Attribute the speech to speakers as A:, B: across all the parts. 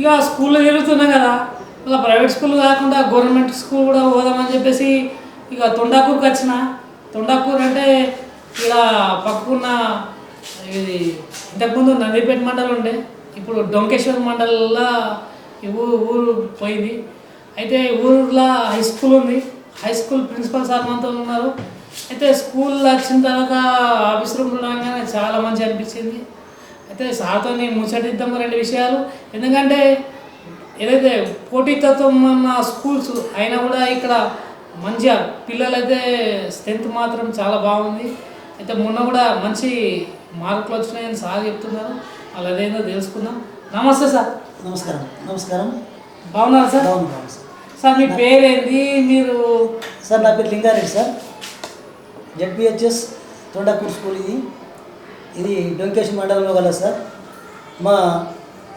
A: ఇక స్కూల్లో తిరుగుతున్నాం కదా మళ్ళీ ప్రైవేట్ స్కూల్ కాకుండా గవర్నమెంట్ స్కూల్ కూడా పోదామని చెప్పేసి ఇక తొండాకూరుకి వచ్చిన. తొండాకూరు అంటే ఇలా పక్కకున్న ఇది ఇంతకుముందు నందిపేట మండలం ఉండే ఇప్పుడు డొంకేశ్వర్ మండలంలో ఈ ఊరు ఊరు పోయింది. అయితే ఊర్లో హై స్కూల్ ఉంది. హై స్కూల్ ప్రిన్సిపల్ సార్ మనతో ఉన్నారు. అయితే స్కూల్ వచ్చిన తర్వాత ఆఫీస్ రూమ్ ఉండగానే చాలా మంచి అనిపించింది. అయితే సార్తో నేను ముచ్చటిద్దాము రెండు విషయాలు. ఎందుకంటే ఏదైతే పోటీతత్వం ఉన్న స్కూల్స్ అయినా కూడా ఇక్కడ మంచిగా పిల్లలైతే స్ట్రెంత్ మాత్రం చాలా బాగుంది. అయితే మొన్న కూడా మంచి మార్కులు వచ్చినాయని సార్ చెప్తున్నారు. వాళ్ళు అదేందో తెలుసుకుందాం. నమస్తే సార్.
B: నమస్కారం. నమస్కారం.
A: బాగున్నారా సార్?
B: బాగుంది సార్.
A: సార్ మీ పేరేంటి మీరు
B: సార్ నా పేరు Lingareddy sir. ZPHS Tondapur school ఇది. ఇది డొంకేష్ మండలంలో గల సార్? మా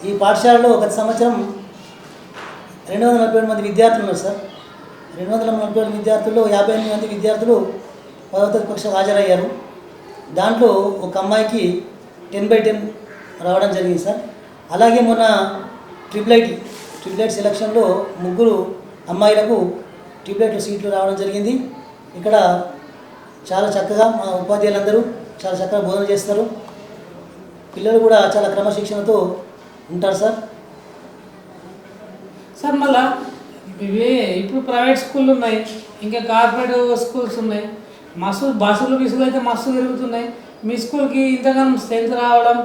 B: ఈ పాఠశాలలో గత సంవత్సరం రెండు వందల నలభై ఏడు మంది విద్యార్థులు ఉన్నారు సార్. రెండు వందల నలభై ఏడు విద్యార్థుల్లో యాభై ఎనిమిది మంది విద్యార్థులు పదవ తరగతి పరీక్షకు హాజరయ్యారు. దాంట్లో ఒక అమ్మాయికి టెన్ బై టెన్ రావడం జరిగింది సార్. అలాగే మొన్న ట్రిపుల్ ఐటీ సెలక్షన్లో ముగ్గురు అమ్మాయిలకు ట్రిపుల్ సీట్లు రావడం జరిగింది. ఇక్కడ చాలా చక్కగా మా ఉపాధ్యాయులందరూ చాలా చక్కగా బోధన చేస్తారు. పిల్లలు కూడా చాలా క్రమశిక్షణతో ఉంటారు సార్.
A: సార్ మళ్ళా ఇవే ఇప్పుడు ప్రైవేట్ స్కూళ్ళు ఉన్నాయి ఇంకా కార్పొరేట్ స్కూల్స్ ఉన్నాయి. మస్తు బస్సులు బిసులు అయితే మస్తు తిరుగుతున్నాయి మీ స్కూల్కి ఇంతగానో స్ట్రెంత్ రావడం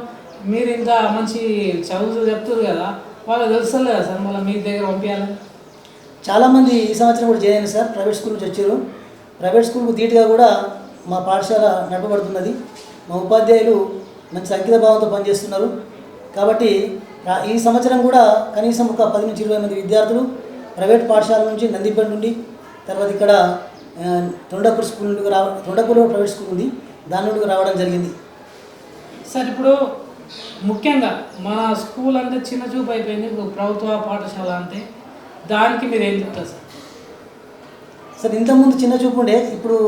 A: మీరు ఇంత మంచి చదువు చెప్తారు కదా వాళ్ళు తెలుస్తుంది కదా సార్ మళ్ళీ మీ దగ్గర పంపించాలి
B: చాలామంది ఈ సంవత్సరం కూడా అయ్యారు సార్ ప్రైవేట్ స్కూల్ నుంచి వచ్చారు. ప్రైవేట్ స్కూల్కు ధీటుగా కూడా మా పాఠశాల నడపబడుతున్నది మా ఉపాధ్యాయులు మంచి అంకిత భావంతో పనిచేస్తున్నారు. కాబట్టి ఈ సంవత్సరం కూడా కనీసం ఒక పది నుంచి ఇరవై మంది విద్యార్థులు ప్రైవేట్ పాఠశాల నుంచి నందిపేట నుండి తర్వాత ఇక్కడ తొండపూర్ స్కూల్ నుండి రావ తొండపూర్లో ప్రైవేట్ స్కూల్ ఉంది దాని నుండి రావడం జరిగింది.
A: సార్ ఇప్పుడు ముఖ్యంగా మన స్కూల్ అంటే చిన్న చూపు అయిపోయింది. ఇప్పుడు ప్రభుత్వ పాఠశాల అంటే దానికి మీరు ఏం చెప్తారు సార్?
B: సార్ ఇంతకుముందు చిన్న చూపు ఉండే. ఇప్పుడు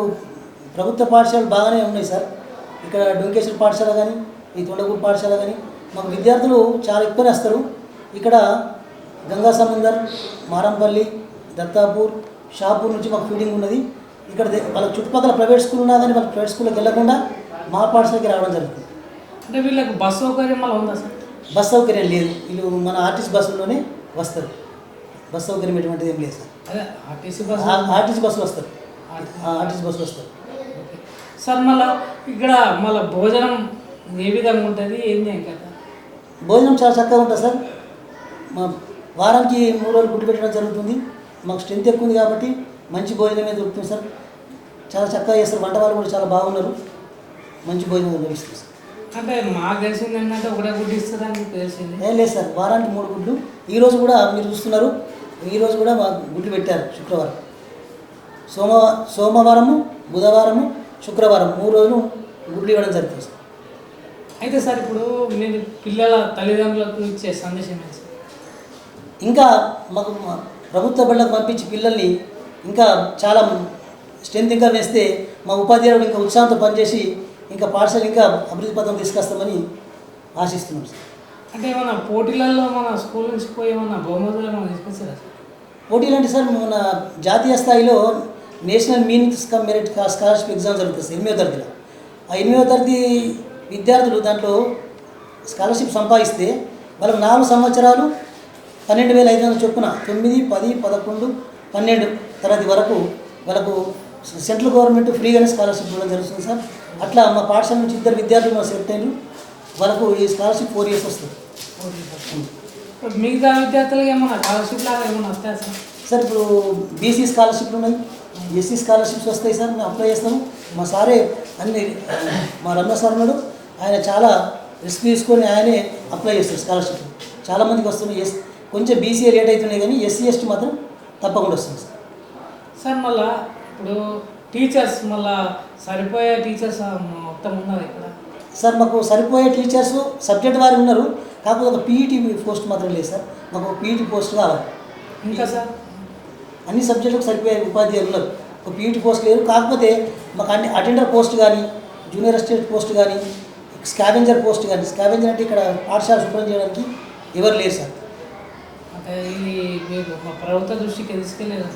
B: ప్రభుత్వ పాఠశాలలు బాగానే ఉన్నాయి సార్. ఇక్కడ డొంకేశ్వర పాఠశాల కానీ ఈ తొండగూరు పాఠశాల కానీ మాకు విద్యార్థులు చాలా ఎక్కువనే వస్తారు. ఇక్కడ గంగా సముందర్ మారంపల్లి దత్తాపూర్ షాపూర్ నుంచి మాకు ఫీడింగ్ ఉన్నది. ఇక్కడ వాళ్ళ చుట్టుపక్కల ప్రైవేట్ స్కూల్ ఉన్నా కానీ వాళ్ళ ప్రైవేట్ స్కూల్కి వెళ్ళకుండా మా పాఠశాలకి రావడం జరుగుతుంది.
A: అంటే వీళ్ళకి బస్ సౌకర్యం మళ్ళీ ఉందా సార్?
B: బస్ సౌకర్యం లేదు. వీళ్ళు మన ఆర్టీసీ బస్సుల్లోనే వస్తారు. బస్ సౌకర్యం ఎటువంటిది ఏం లేదు సార్.
A: ఆర్టీసీ బస్
B: ఆర్టీసీ బస్సులు వస్తారు. ఆర్టీసీ బస్సులు వస్తారు.
A: సార్ మళ్ళా ఇక్కడ మళ్ళీ భోజనం ఏ విధంగా ఉంటుంది? ఏంది కదా
B: భోజనం చాలా చక్కగా ఉంటుంది సార్. మా వారానికి మూడు రోజులు గుడ్డు పెట్టడం జరుగుతుంది. మాకు స్ట్రెంత్ ఎక్కువ ఉంది కాబట్టి మంచి భోజనమే దొరుకుతుంది సార్. చాలా చక్కగా చేస్తారు. వంట వాళ్ళు కూడా చాలా బాగున్నారు. మంచి భోజనం లభిస్తుంది సార్.
A: అంటే మాకు తెలిసింది ఏంటంటే ఒకటే గుడ్డి ఇస్తుందని తెలిసింది?
B: ఏం లేదు సార్. వారానికి మూడు గుడ్లు. ఈరోజు కూడా మీరు చూస్తున్నారు. ఈరోజు కూడా మాకు గుడ్లు పెట్టారు శుక్రవారం. సోమ సోమవారము బుధవారము శుక్రవారం మూడు రోజులు గుడ్లు ఇవ్వడం జరుగుతుంది సార్.
A: అయితే సార్ ఇప్పుడు మీరు పిల్లల తల్లిదండ్రులకు ఇచ్చే సందేశం ఏంటి సార్?
B: ఇంకా మాకు మా ప్రభుత్వ బళ్ళకు పంపించి పిల్లల్ని ఇంకా చాలా స్ట్రెంత్ ఇంకా వేస్తే మా ఉపాధ్యాయుడు ఇంకా ఉత్సాహంతో పనిచేసి ఇంకా పాఠశాల ఇంకా అభివృద్ధి పథకం తీసుకొస్తామని ఆశిస్తున్నాం సార్.
A: అంటే ఏమన్నా పోటీలలో మన స్కూల్ నుంచి పోయి ఏమన్నా బహుమతులు ఏమన్నా తీసుకొచ్చారా సార్?
B: పోటీలు అంటే సార్ మన జాతీయ స్థాయిలో national means cum merit scholarship exam జరుగుతుంది సార్ ఎనిమిదో తరగతిలో. ఆ ఎనిమిదో తరగతి విద్యార్థులు దాంట్లో స్కాలర్షిప్ సంపాదిస్తే వాళ్ళకు నాలుగు సంవత్సరాలు పన్నెండు వేల ఐదు వందల చొప్పున తొమ్మిది పది పదకొండు పన్నెండు తరగతి వరకు వాళ్ళకు సెంట్రల్ గవర్నమెంట్ ఫ్రీగానే స్కాలర్షిప్ ఇవ్వడం జరుగుతుంది సార్. అట్లా మా పాఠశాల నుంచి ఇద్దరు విద్యార్థులు మా సెలెక్ట్ అయిన వాళ్ళకు ఈ స్కాలర్షిప్ ఫోర్ ఇయర్స్ వస్తుంది.
A: మిగతా విద్యార్థులకి ఏమన్నా స్కాలర్షిప్ లాగా ఏమన్నా వస్తాయా సార్?
B: సార్ ఇప్పుడు బీసీ స్కాలర్షిప్లు ఉన్నాయి ఎస్సీ స్కాలర్షిప్స్ వస్తాయి సార్ మేము అప్లై చేస్తాము మా సారే అన్ని మా రమణ సార్ ఉన్నాడు. ఆయన చాలా రిస్క్ తీసుకొని ఆయనే అప్లై చేస్తారు స్కాలర్షిప్. చాలామందికి వస్తున్నాయి ఎస్ కొంచెం బీసీ లేట్ అవుతున్నాయి కానీ ఎస్సీ ఎస్టీ మాత్రం తప్పకుండా వస్తుంది సార్.
A: సార్ మళ్ళా ఇప్పుడు టీచర్స్ మళ్ళా సరిపోయే టీచర్స్ మొత్తం ఉన్నారు ఇక్కడ.
B: సార్ మాకు సరిపోయే టీచర్స్ సబ్జెక్ట్ వారు ఉన్నారు. కాకపోతే ఒక పీఈటీ పోస్ట్ మాత్రం లేదు సార్. మాకు పీఈటీ పోస్ట్ కావాలి.
A: ఇంకా సార్?
B: అన్ని సబ్జెక్టులకు సరిపోయే ఉపాధ్యాయులు ఉన్నారు. ఒక పీఈటీ పోస్ట్ లేదు. కాకపోతే మాకు అన్ని అటెండర్ పోస్ట్ కానీ జూనియర్ అసిస్టెంట్ పోస్ట్ కానీ స్కావెంజర్ పోస్ట్ కానీ స్కావెంజర్ అంటే ఇక్కడ పాఠశాల శుభ్రం చేయడానికి ఎవరు లేరు సార్.
A: ఇది ప్రభుత్వ దృష్టికి తీసుకెళ్ళలేదు?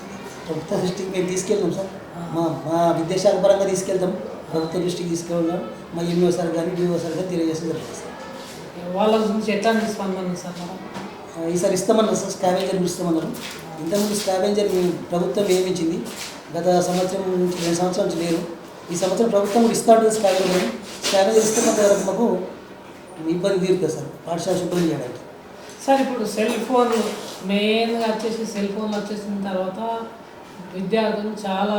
B: ప్రభుత్వ దృష్టికి మేము తీసుకెళ్తాం సార్. మా మా విద్యాశాఖ పరంగా తీసుకెళ్తాం. ప్రభుత్వ దృష్టికి తీసుకెళ్ళాం మా ఎంఈఓ సార్ కానీ డిఓ సార్ కానీ తెలియజేసిన జరుగుతుంది సార్.
A: వాళ్ళ గురించి ఎట్లా స్పందన సార్
B: ఈసారి ఇస్తామన్నారు సార్ స్కావెంజర్ ఇస్తామన్నారు. ఇంతకుముందు స్కావెంజర్ ప్రభుత్వం నియమించింది. గత సంవత్సరం నుంచి రెండు సంవత్సరాల నుంచి లేరు ఈ సంవత్సరం ప్రభుత్వం కూడా ఇస్తా ఉంటుంది స్కావెంజర్ స్కావెంజర్ ఇస్తే కొంత వరకు మాకు ఇబ్బంది తీరుతుంది సార్. పాఠశాల శుభ్రం చేయడానికి.
A: సార్ ఇప్పుడు సెల్ ఫోన్ మెయిన్గా వచ్చేసి సెల్ ఫోన్లు వచ్చేసిన తర్వాత విద్యార్థులు చాలా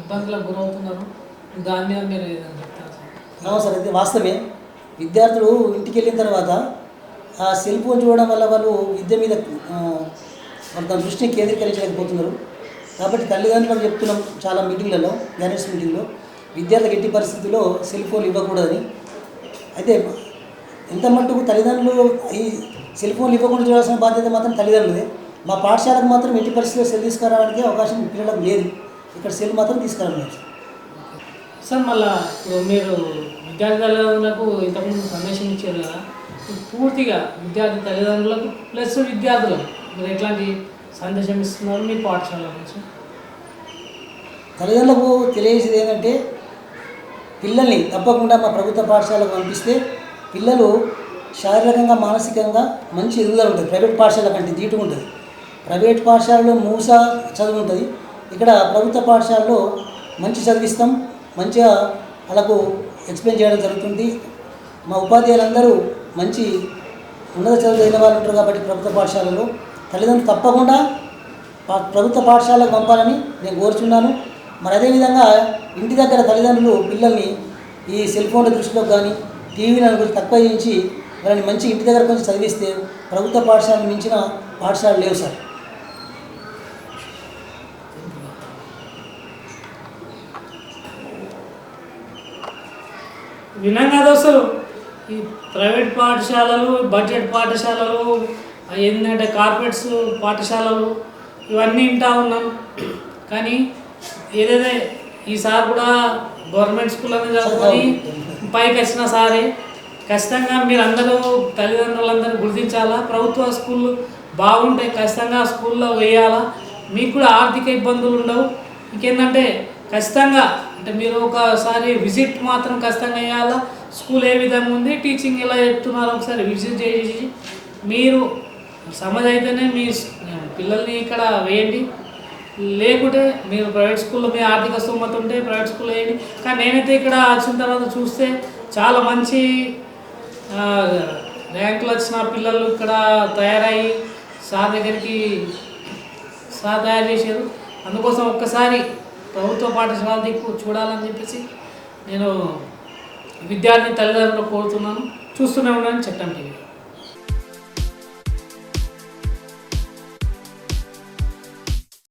A: ఇబ్బందులకు గురవుతున్నారు. దాని మీద మీరు ఏదైనా చెప్తారు సార్?
B: సార్ అది వాస్తవమే. విద్యార్థులు ఇంటికి వెళ్ళిన తర్వాత ఆ సెల్ ఫోన్ చూడడం వల్ల వాళ్ళు విద్య మీద వాళ్ళ దృష్టిని కేంద్రీకరించలేకపోతున్నారు. కాబట్టి తల్లిదండ్రులకు చెప్తున్నాం చాలా మీటింగ్లలో పేరెంట్స్ మీటింగ్లో విద్యార్థులకు ఎట్టి పరిస్థితుల్లో సెల్ ఫోన్ ఇవ్వకూడదని. అయితే ఎంత మట్టుకు తల్లిదండ్రులు ఈ సెల్ ఫోన్లు ఇవ్వకుండా చూడాల్సిన బాధ్యత మాత్రం తల్లిదండ్రులదే. మా పాఠశాలకు మాత్రం ఎట్టి పరిస్థితుల్లో సెల్ తీసుకురావడానికి అవకాశం పిల్లలకు లేదు. ఇక్కడ సెల్ మాత్రం తీసుకురాలేదు
A: సార్ మళ్ళా ఇప్పుడు మీరు విద్యార్థి తల్లిదండ్రులకు ఇంతకుముందు సందేశం ఇచ్చారు కదా పూర్తిగా విద్యార్థి తల్లిదండ్రులకు ప్లస్ విద్యార్థులకు మీరు ఎట్లాంటి సందేశం ఇస్తున్నారు మీ పాఠశాల నుంచి.
B: తల్లిదండ్రులకు తెలియజేసేది ఏంటంటే పిల్లల్ని తప్పకుండా మా ప్రభుత్వ పాఠశాలకు పంపిస్తే పిల్లలు శారీరకంగా మానసికంగా మంచి ఎదుగుదల ఉంటుంది. ప్రైవేట్ పాఠశాల కంటే దీటుగా ఉంటుంది. ప్రైవేట్ పాఠశాలలో మూస చదువు ఉంటుంది. ఇక్కడ ప్రభుత్వ పాఠశాలలో మంచి చదివిస్తాం. మంచిగా వాళ్ళకు ఎక్స్ప్లెయిన్ చేయడం జరుగుతుంది. మా ఉపాధ్యాయులందరూ మంచి ఉన్నత చదువు అయిన వాళ్ళు ఉంటారు కాబట్టి ప్రభుత్వ పాఠశాలలో తల్లిదండ్రులు తప్పకుండా పా- ప్రభుత్వ పాఠశాలకు పంపాలని నేను కోరుచున్నాను. మరి అదేవిధంగా ఇంటి దగ్గర తల్లిదండ్రులు పిల్లల్ని ఈ సెల్ ఫోన్ల దృష్టిలో కానీ టీవీలను గురించి తక్కువ చేయించి వాళ్ళని మంచి ఇంటి దగ్గర కొంచెం చదివిస్తే ప్రభుత్వ పాఠశాలను మించిన పాఠశాలలు లేవు సార్.
A: వినంగా కదా అసలు ఈ ప్రైవేట్ పాఠశాలలు బడ్జెట్ పాఠశాలలు ఏంటంటే కార్పొరేట్స్ పాఠశాలలు ఇవన్నీ వింటా ఉన్నాం. కానీ ఏదైతే ఈసారి కూడా గవర్నమెంట్ స్కూల్ అనేది చదువుకొని పైకి వచ్చిన సారే ఖచ్చితంగా మీరు అందరూ తల్లిదండ్రులందరూ గుర్తించాలా? ప్రభుత్వ స్కూళ్ళు బాగుంటాయి ఖచ్చితంగా స్కూల్లో వేయాలా? మీకు కూడా ఆర్థిక ఇబ్బందులు ఉండవు. ఇంకేంటంటే ఖచ్చితంగా అంటే మీరు ఒకసారి విజిట్ మాత్రం ఖచ్చితంగా వేయాలా? స్కూల్ ఏ విధంగా ఉంది? టీచింగ్ ఎలా చెప్తున్నారో? ఒకసారి విజిట్ చేసి మీరు సమజ్ అయితేనే మీ పిల్లల్ని ఇక్కడ వేయండి. లేకుంటే మీరు ప్రైవేట్ స్కూల్లో మీ ఆర్థిక స్తోమత ఉంటే ప్రైవేట్ స్కూల్లో వేయండి. కానీ నేనైతే ఇక్కడ వచ్చిన తర్వాత చూస్తే చాలా మంచి ర్యాంకులు వచ్చిన పిల్లలు ఇక్కడ తయారయ్యి సార్ దగ్గరికి సార్ తయారు చేశారు. అందుకోసం ఒక్కసారి ప్రభుత్వ పాఠశాల దిక్కు చూడాలని చెప్పేసి నేను విద్యార్థి తల్లిదండ్రులు కోరుతున్నాను. చూస్తూనే ఉన్నాను చట్టం టీవీ